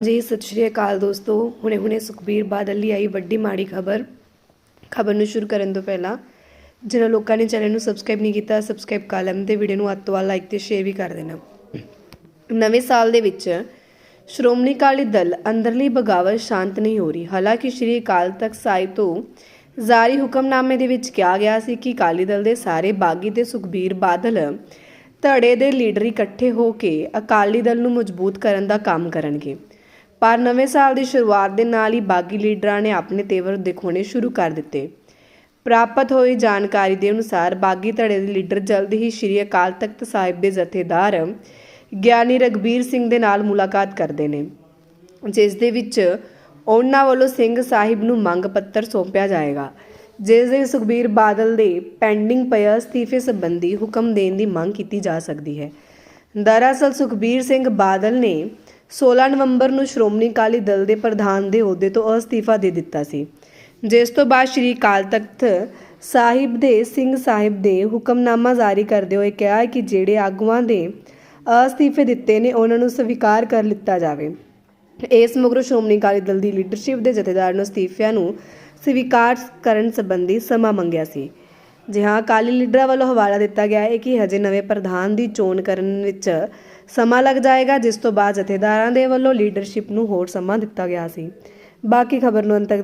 ਜੀ, ਸਤਿ ਸ਼੍ਰੀ ਅਕਾਲ ਦੋਸਤੋ। ਹੁਣੇ ਹੁਣੇ ਸੁਖਬੀਰ ਬਾਦਲ ਲਈ ਆਈ ਵੱਡੀ ਮਾੜੀ ਖਬਰ। ਖਬਰ ਨੂੰ ਸ਼ੁਰੂ ਕਰਨ ਤੋਂ ਪਹਿਲਾਂ ਜਿਹਨਾਂ ਲੋਕਾਂ ਨੇ ਚੈਨਲ ਨੂੰ ਸਬਸਕ੍ਰਾਈਬ ਨਹੀਂ ਕੀਤਾ, ਸਬਸਕ੍ਰਾਈਬ ਕਰ ਲੈਣ ਤੇ ਵੀਡੀਓ ਨੂੰ ਅੱਤ ਤੋਂ ਵੱਧ ਲਾਈਕ ਤੇ ਸ਼ੇਅਰ ਵੀ ਕਰ ਦੇਣਾ। ਨਵੇਂ ਸਾਲ ਦੇ ਵਿੱਚ ਸ਼੍ਰੋਮਣੀ ਅਕਾਲੀ ਦਲ ਅੰਦਰਲੀ ਬਗਾਵਤ ਸ਼ਾਂਤ ਨਹੀਂ ਹੋ ਰਹੀ। ਹਾਲਾਂਕਿ ਸ਼੍ਰੀ ਅਕਾਲ ਤਖਤ ਸਾਹਿਬ ਤੋਂ ਜਾਰੀ ਹੁਕਮਨਾਮੇ ਦੇ ਵਿੱਚ ਕਿਹਾ ਗਿਆ ਸੀ ਕਿ ਅਕਾਲੀ ਦਲ ਦੇ ਸਾਰੇ ਬਾਗੀ ਤੇ ਸੁਖਬੀਰ ਬਾਦਲ ਧੜੇ ਦੇ ਲੀਡਰ ਇਕੱਠੇ ਹੋ ਕੇ ਅਕਾਲੀ ਦਲ ਨੂੰ ਮਜ਼ਬੂਤ ਕਰਨ ਦਾ ਕੰਮ ਕਰਨਗੇ। ਪਰ ਨਵੇਂ ਸਾਲ ਦੀ ਸ਼ੁਰੂਆਤ ਦੇ ਨਾਲ ਹੀ ਬਾਗੀ ਲੀਡਰਾਂ ਨੇ ਆਪਣੇ ਤੇਵਰ ਦਿਖਾਉਣੇ ਸ਼ੁਰੂ ਕਰ ਦਿੱਤੇ। ਪ੍ਰਾਪਤ ਹੋਈ ਜਾਣਕਾਰੀ ਦੇ ਅਨੁਸਾਰ ਬਾਗੀ ਧੜੇ ਦੇ ਲੀਡਰ ਜਲਦ ਹੀ ਸ਼੍ਰੀ ਅਕਾਲ ਤਖਤ ਸਾਹਿਬ ਦੇ ਜਥੇਦਾਰ ਗਿਆਨੀ ਰਗਬੀਰ ਸਿੰਘ ਦੇ ਨਾਲ ਮੁਲਾਕਾਤ ਕਰਦੇ ਨੇ, ਜਿਸ ਦੇ ਵਿੱਚ ਉਹਨਾਂ ਵੱਲੋਂ ਸਿੰਘ ਸਾਹਿਬ ਨੂੰ ਮੰਗ ਪੱਤਰ ਸੌਂਪਿਆ ਜਾਏਗਾ, ਜਿਸ ਦੇ ਸੁਖਬੀਰ ਬਾਦਲ ਦੇ ਪੈਂਡਿੰਗ ਪਏ ਅਸਤੀਫੇ ਸੰਬੰਧੀ ਹੁਕਮ ਦੇਣ ਦੀ ਮੰਗ ਕੀਤੀ ਜਾ ਸਕਦੀ ਹੈ। ਦਰਅਸਲ ਸੁਖਬੀਰ ਸਿੰਘ ਬਾਦਲ ਨੇ 16 ਨਵੰਬਰ ਨੂੰ ਸ਼੍ਰੋਮਣੀ ਅਕਾਲੀ ਦਲ ਦੇ ਪ੍ਰਧਾਨ ਦੇ ਅਹੁਦੇ ਤੋਂ ਅਸਤੀਫਾ ਦੇ ਦਿੱਤਾ ਸੀ। ਜਿਸ ਤੋਂ ਬਾਅਦ ਸ਼੍ਰੀ ਅਕਾਲ ਤਖਤ ਸਾਹਿਬ ਦੇ ਸਿੰਘ ਸਾਹਿਬ ਦੇ ਹੁਕਮਨਾਮਾ ਜਾਰੀ ਕਰਦੇ ਹੋਏ ਕਿਹਾ ਕਿ ਜਿਹੜੇ ਆਗੂਆਂ ਦੇ ਅਸਤੀਫੇ ਦਿੱਤੇ ਨੇ, ਉਹਨਾਂ ਨੂੰ ਸਵੀਕਾਰ ਕਰ ਲਿੱਤਾ ਜਾਵੇ। ਇਸ ਮਗਰੋਂ ਸ਼੍ਰੋਮਣੀ ਅਕਾਲੀ ਦਲ ਦੀ ਲੀਡਰਸ਼ਿਪ ਦੇ ਜਥੇਦਾਰ ਨੂੰ ਅਸਤੀਫਿਆਂ ਨੂੰ ਸਵੀਕਾਰ ਕਰਨ ਸੰਬੰਧੀ ਸਮਾਂ ਮੰਗਿਆ ਸੀ। ਜੀ ਹਾਂ, ਅਕਾਲੀ ਲੀਡਰਾਂ ਵੱਲੋਂ ਹਵਾਲਾ ਦਿੱਤਾ ਗਿਆ ਹੈ ਕਿ ਹਜੇ ਨਵੇਂ ਪ੍ਰਧਾਨ ਦੀ ਚੋਣ ਕਰਨ ਵਿੱਚ ਸਮਾਂ ਲੱਗ ਜਾਏਗਾ, ਜਿਸ ਤੋਂ ਬਾਅਦ ਜਥੇਦਾਰਾਂ ਦੇ ਵੱਲੋਂ ਲੀਡਰਸ਼ਿਪ ਨੂੰ ਹੋਰ ਸਮਾਂ ਦਿੱਤਾ ਗਿਆ ਸੀ। ਬਾਕੀ ਖਬਰ ਨੂੰ ਅੰਤ ਤੱਕ